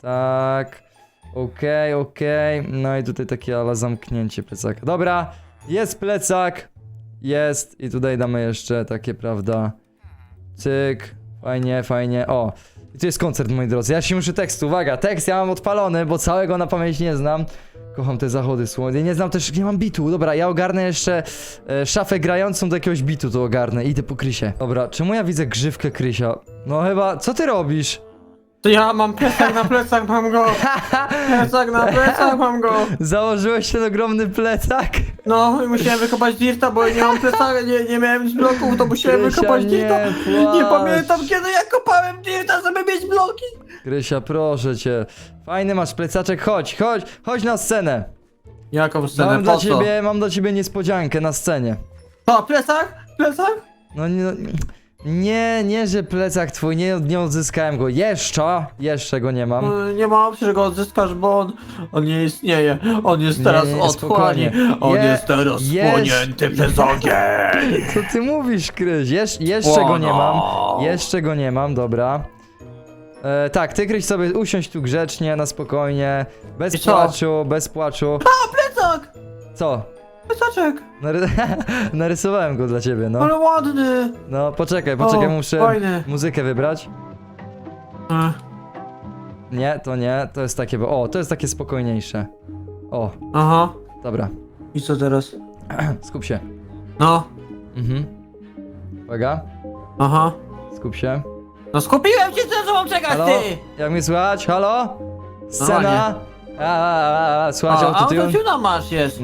Tak. Okej, okej. No i tutaj takie ale zamknięcie plecaka. Dobra, jest plecak. Jest. I tutaj damy jeszcze takie, prawda? Cyk. Fajnie, fajnie. O. I tu jest koncert, moi drodzy. Ja się muszę tekstu. Uwaga, tekst ja mam odpalony, bo całego na pamięć nie znam. Kocham te zachody słońca. Nie znam też, nie mam bitu. Dobra, ja ogarnę jeszcze e, szafę grającą do jakiegoś bitu, to ogarnę. Idę po Krysie. Dobra, czemu ja widzę grzywkę Krysia? No chyba, co ty robisz? To ja mam plecak na plecak, mam go! Plecak na plecak, mam go! Założyłeś ten ogromny plecak? No, i musiałem wykopać dirta, bo nie mam plecaka, nie, nie miałem nic bloków, to musiałem Krysia, wykopać nie dirta. Nie płacz. pamiętam kiedy ja kopałem dirta, żeby mieć bloki. Krysia, proszę cię. Fajny masz plecaczek, chodź, chodź, chodź na scenę. Jaką scenę, Mam dla po co? ciebie, mam dla ciebie niespodziankę na scenie. To, plecak? Plecak? No nie, nie, nie, że plecak twój, nie, nie odzyskałem go. Jeszcze, jeszcze go nie mam. No, Nie ma opcji, że go odzyskasz, bo on, on nie istnieje. On jest Nie, teraz nie, spokojnie. On Je- jest teraz jest- przez ogień. Co ty mówisz, Kryś? Jesz, jeszcze go nie mam. Jeszcze go nie mam, dobra. E, tak, ty Kryś sobie usiądź tu grzecznie, na spokojnie. Bez I co? płaczu, bez płaczu. Plecak! Co? Plecaczek! Nary narysowałem go dla ciebie, no. Ale ładny! No, poczekaj, poczekaj, O, muszę fajny. muzykę wybrać. E, Nie, to nie, to jest takie, bo o, to jest takie spokojniejsze. O, Aha. dobra, I co teraz? skup się. No. Mhm. Uwaga, Aha. skup się. No skupiłem się, co mam czekać, Halo? ty! Jak mnie słychać? Halo? Scena? A, a, a, a, słuchajcie, A, autotune? autotuna masz jest.